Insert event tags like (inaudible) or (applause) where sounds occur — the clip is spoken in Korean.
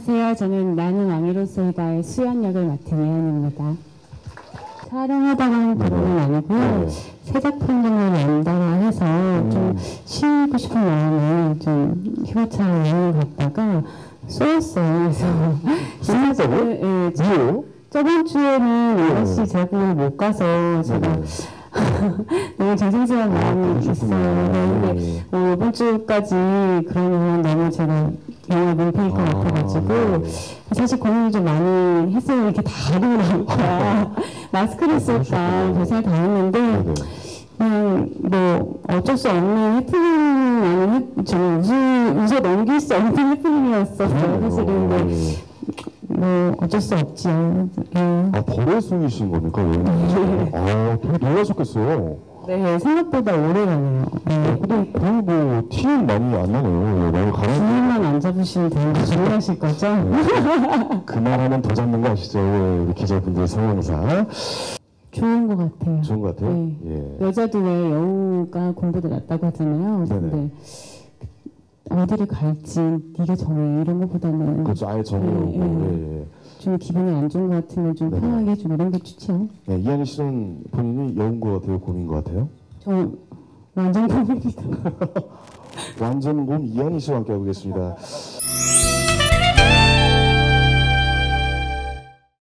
안녕하세요. 저는 나는 왕이로서이다의 수연 역을 맡은 예은입니다. 촬영하다가 그런 아니고요. 네. 새 작품 정도 연다가 해서 좀 쉬고 싶은 마음에 좀 휴가차 여행 갔다가 쏘였어요. 그래서 쏘였다고요? 네, 네, 저-? 저번 주에는 아저씨 제국을 못 가서 제가 네. (laughs) 너무 죄송스러운 마음이 그러셨구나. 있어요. 근데 네. 어, 이번 주까지 그러면 너무 제가 영화 것 아, 같아가지고 네. 사실 고민을 좀 많이 했어요. 이렇게 다 가리고 나니까 마스크를 쓸까 그러셨구나. 고생을 다 했는데 네네. 그냥 뭐 어쩔 수 없는 해프닝 아닌 해, 좀 웃어, 웃어 넘길 수 없는 해프닝이었어요. 사실은 근데 네. 뭐 어쩔 수 없죠. 예. 아, 쏘이신 겁니까? 왜? 아, 되게 놀라셨겠어요. 네, 생각보다 오래 가네요. 네. 근데 거의 뭐, 티는 많이 안 나네요. 예, 많이 안 잡으시면 되는데 주문하실 거죠? (laughs) 그만하면 더 잡는 거 아시죠? 예, 기자분들 성형사. 좋은 것 같아요. 좋은 것 같아요. 네. 예. 여자도 왜 여우가 공부도 낫다고 하잖아요. 근데 어디를 갈지 네가 정해 이런 것보다는 그렇죠. 아예 정해오고. 네, 네. 예, 예. 좀 기분이 안 좋은 것 같으면 좀 네네. 편하게 해주고 이런 게 좋죠. 네, 이한희 씨는 본인이 여운 것 같아요? 곰인 것 같아요? 저 완전 고민입니다. (laughs) 완전 곰 이한희 씨와 함께 하고 계십니다.